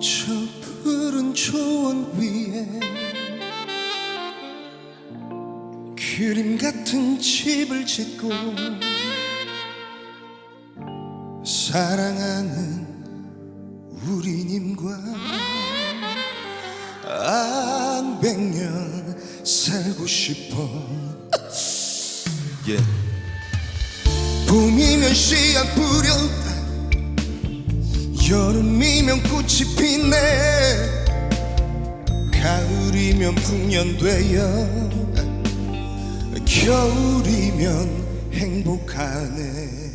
저 푸른 초원 위에 그림 같은 집을 짓고 사랑하는 우리님과 한 백년 살고 싶어 yeah. 봄이면 씨앗 뿌려 여름이면 꽃이 피네. 가을이면 풍년되어 겨울이면 행복하네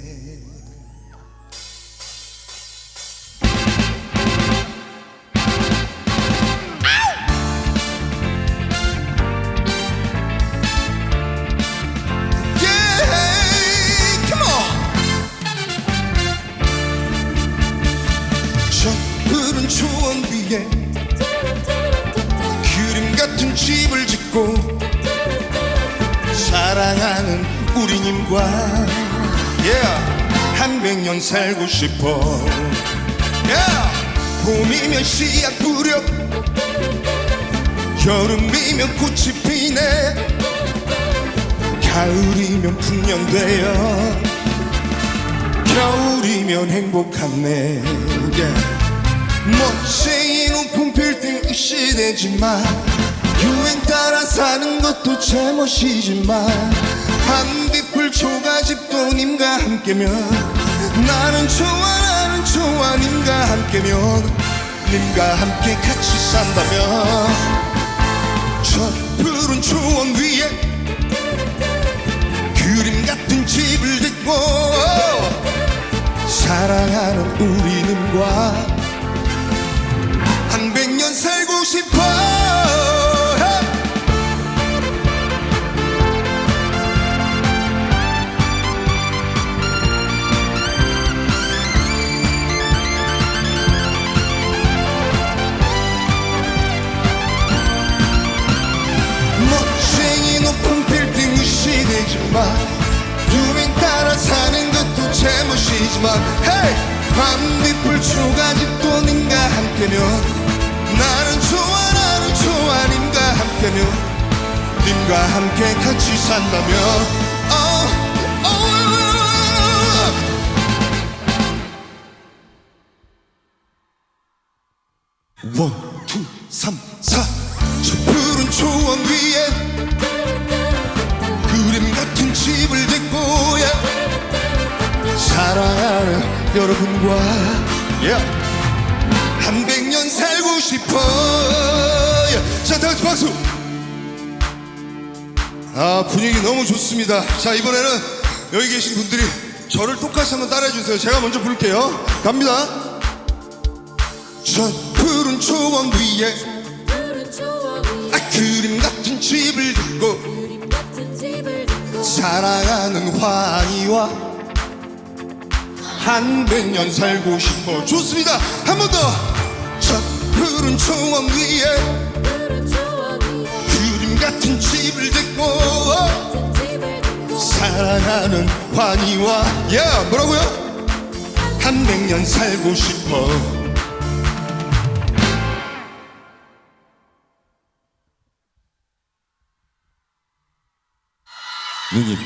푸른 초원 위에 그림 같은 집을 짓고 사랑하는 우리님과 yeah, 한 백 년 살고 싶어. Yeah. 봄이면 씨앗 뿌려. 여름이면 꽃이 피네. 가을이면 풍년되어. 겨울이면 행복하네. Yeah. 멋쟁이 높은 빌딩 시대지만 유행 따라 사는 것도 제멋이지만 반딧불 초가집도 님과 함께면 나는 좋아 나는 좋아 님과 함께면 님과 함께 같이 산다면. 저 푸른 초원 위에 그림 같은 집을 짓고 사랑하는 우리 님과 시대지만 유행 따라 사는 것도 제멋이지만 헤이 밤빛불 초가집도 님과 함께면 나는 좋아 나는 좋아 님과 함께면 님과 함께 같이 산다면 어, 어. 원, 투, 삼, 사. 저 푸른 초원 위에 집을 짓고 예. 사랑하는 여러분과 예. 한 백년 살고 싶어 예. 자, 다 같이 박수. 아, 분위기 너무 좋습니다. 자, 이번에는 여기 계신 분들이 저를 똑같이 한번 따라해 주세요. 제가 먼저 부를게요. 갑니다. 저 푸른 초원 위에 아, 그림 같은 집을 짓고 사랑하는 환희와 한 백년 살고 싶어. 좋습니다. 한 번 더. 저 푸른 초원 위에 그림 같은 집을 짓고 사랑하는 환희와 야 뭐라고요? 한 백년 살고 싶어 누님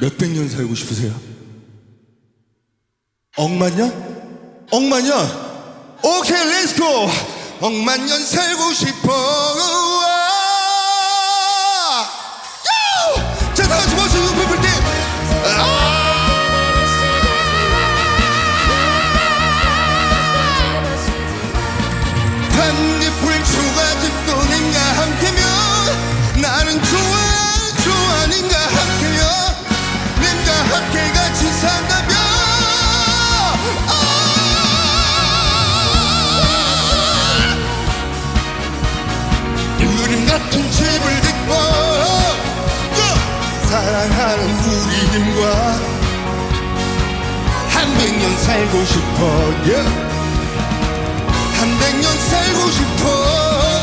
몇백 년 살고 싶으세요? 억만 년? 억만 년? 오케이 렛츠고 억만 년 살고 싶어 한 백 년 살고 싶어 yeah. 한 백 년 살고 싶어